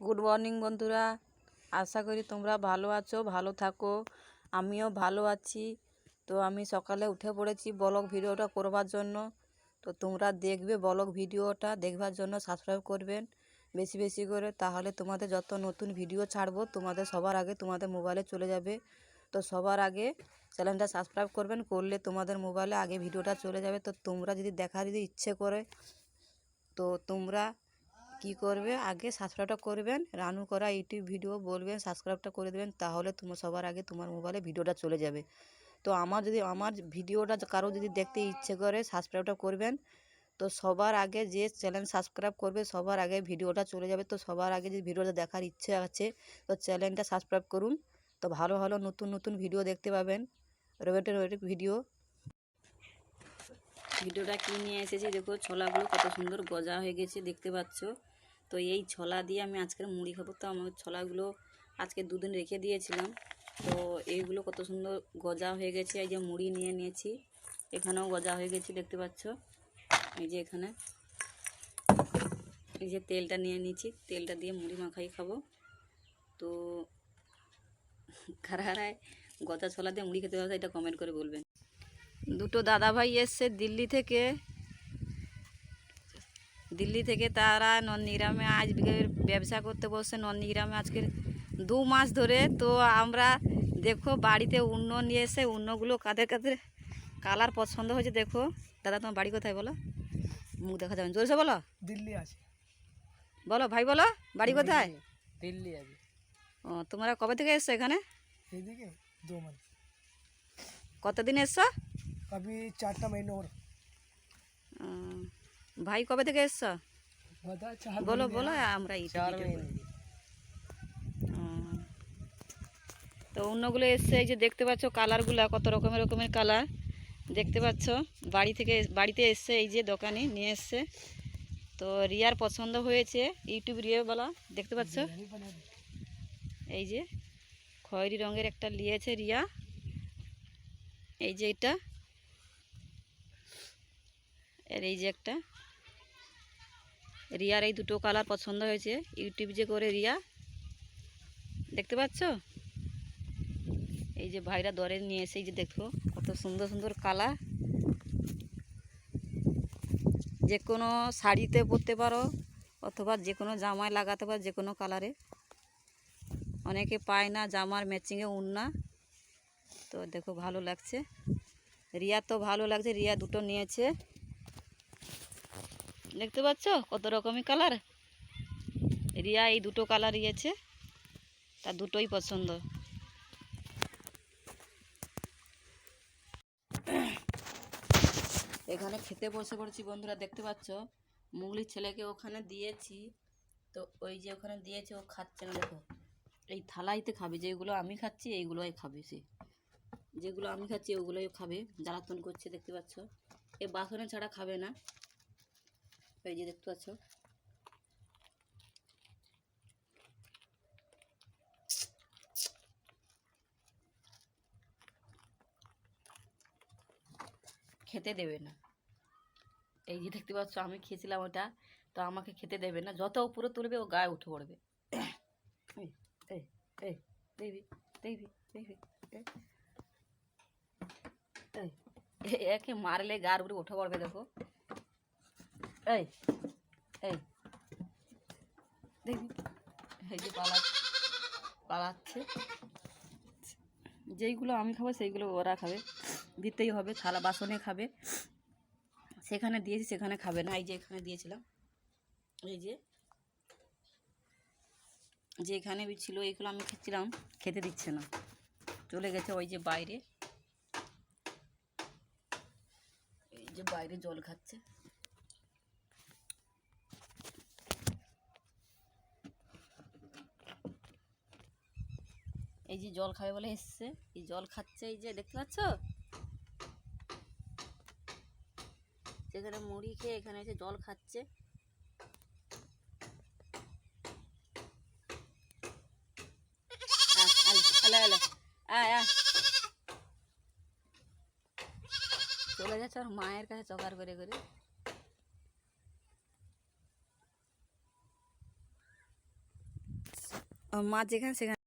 Good morning বন্ধুরা। আশা করি তোমরা ভালো আছো, ভালো থাকো। আমিও ভালো আছি। তো আমি সকালে উঠে পড়েছি ব্লগ ভিডিওটা করবার জন্য। তো তোমরা দেখবে ব্লগ ভিডিওটা দেখবার জন্য সাবস্ক্রাইব করবেন বেশি বেশি করে। তাহলে তোমাদের যত নতুন ভিডিও ছাড়বো, তোমাদের সবার আগে তোমাদের মোবাইলে চলে যাবে। তো সবার আগে চ্যানেলটা সাবস্ক্রাইব করবেন, করলে তোমাদের মোবাইলে আগে ভিডিওটা চলে যাবে। তো তোমরা যদি দেখা যদি ইচ্ছে করে, তো তোমরা কি করবে? আগে সাবস্ক্রাইবটা করবেন, রানু করা ইউটিউব ভিডিও বলবেন সাবস্ক্রাইবটা করে দেবেন, তাহলে তোমার সবার আগে তোমার মোবাইলে ভিডিওটা চলে যাবে। তো আমার যদি, আমার ভিডিওটা কারও যদি দেখতে ইচ্ছে করে সাবস্ক্রাইবটা করবেন, তো সবার আগে যে চ্যানেল সাবস্ক্রাইব করবে, সবার আগে ভিডিওটা চলে যাবে। তো সবার আগে যদি ভিডিওটা দেখার ইচ্ছে আছে, তো চ্যানেলটা সাবস্ক্রাইব করুন। তো ভালো ভালো নতুন নতুন ভিডিও দেখতে পাবেন। রোবেটের রোবেটের ভিডিও ভিডিওটা কি নিয়ে এসেছি? দেখো, ছোলাগুলো কত সুন্দর গজা হয়ে গেছে, দেখতে পাচ্ছ? তো এই ছোলা দিয়ে আমি আজকের মুড়ি খাব। তো আমার ছোলাগুলো আজকে দুদিন রেখে দিয়েছিলাম। তো এইগুলো কত সুন্দর গজা হয়ে গেছে। এই যে মুড়ি নিয়ে নিয়েছি, এখানেও গজা হয়ে গেছে, দেখতে পাচ্ছ? এই যে এখানে। এই যে তেলটা নিয়ে নিয়েছি, তেলটা দিয়ে মুড়ি মাখাই খাব। তো কারা গজা ছোলা দিয়ে মুড়ি খেতে পারবে এটা কমেন্ট করে বলবেন। দুটো দাদা ভাই এসছে দিল্লি থেকে। দিল্লি থেকে তারা নন্দীগ্রামে আজ ব্যবসা করতে বসছে। নন্দীগ্রামে আজকের দু মাস ধরে তো আমরা দেখো বাড়িতে উন্ন নিয়ে এসে উন্নগুলো কাদের কাদের কালার পছন্দ হয়েছে দেখো। দাদা তোমার বাড়ি কোথায় বলো? মুখ দেখা যাবে। জোরসে বলো। দিল্লি আছে। বলো ভাই বলো। বাড়ি কোথায়? দিল্লি আছে। ও তোমরা কবে থেকে এসছো এখানে? কতদিন এসছো? अभी चारटा महीने और উম, ভাই কবে থেকে এসছো बता चार বলো বলো আমরা এই चार महीने ও। তো অন্যগুলো এসছে এই যে দেখতে পাচ্ছ কালারগুলো কত রকমের রকমের কালার দেখতে পাচ্ছ বাড়ি থেকে বাড়িতে এসছে এই যে দোকানে নিয়ে এসছে তো রিয়ার পছন্দ হয়েছে ইউটিউব রিয়া বলা দেখতে পাচ্ছ এই যে খয়েরি রঙের একটা নিয়েছে রিয়া এই যে এটা আর এই যে একটা। রিয়ার এই দুটো কালার পছন্দ হয়েছে। ইউটিউব যে করে রিয়া। দেখতে পাচ্ছ? এই যে ভাইরা দরে নিয়ে এসে এই যে দেখো, কত সুন্দর সুন্দর কালার যে কোনো শাড়িতে পরতে পারো, অথবা যে কোনো জামায় লাগাতে পারো, যে কোনো কালারে অনেকে পায় না, জামার ম্যাচিংয়ে উন্না তো দেখো ভালো লাগছে। রিয়া তো ভালো লাগছে, রিয়া দুটো নিয়েছে। দেখতে পাচ্ছ? কত রকমের কালার রিয়া, এই দুটো কালার ইয়েছে তার দুটোই পছন্দ। এখানে খেতে বসে পড়েছি বন্ধুরা, দেখতে পাচ্ছ? মুগলির ছেলেকে ওখানে দিয়েছি। তো ওই যে ওখানে দিয়েছে, ও খাচ্ছে না, দেখো। এই থালাইতে খাবে, যেগুলো আমি খাচ্ছি, এইগুলোই খাবে সে। যেগুলো আমি খাচ্ছি, ওগুলোই খাবে, জ্বালাতন করছে, দেখতে পাচ্ছ? এ বাসনে ছাড়া খাবে না। এই যে দেখতে পাচ্ছ। খেতে দেবে না। এই যে দেখতে পাচ্ছ, আমি খেয়েছিলাম ওটা, তো আমাকে খেতে দেবে না। যত উপরে তুলবে, ও গায়ে উঠে পড়বে। একে মারলে গার উপরে উঠে পড়বে, দেখো। এই এই। দেখবি এই যে পালা পালাচ্ছে। যেইগুলো আমি খাব, সেইগুলো ওরা খাবে। দিতেই হবে, থালা বাসনে খাবে। সেখানে দিয়েছি, সেখানে খাবে না। এই যে এখানে দিয়েছিলাম। এই যে। যে এখানে ছিল এইগুলো আমি খেয়েছিলাম খেতে দিচ্ছে না। চলে গেছে ওই যে বাইরে। এই যে বাইরে জল খাচ্ছে। এই জল খাবে বলে এসছে। এই জল খাচ্ছে এই যে, দেখতে পাচ্ছ? সেখানে মুড়ি খেয়ে এখানে এসে জল খাচ্ছে। চলে যাচ্ছে ওর মায়ের কাছে চকার করে করে। মা যেখানে, সেখানে।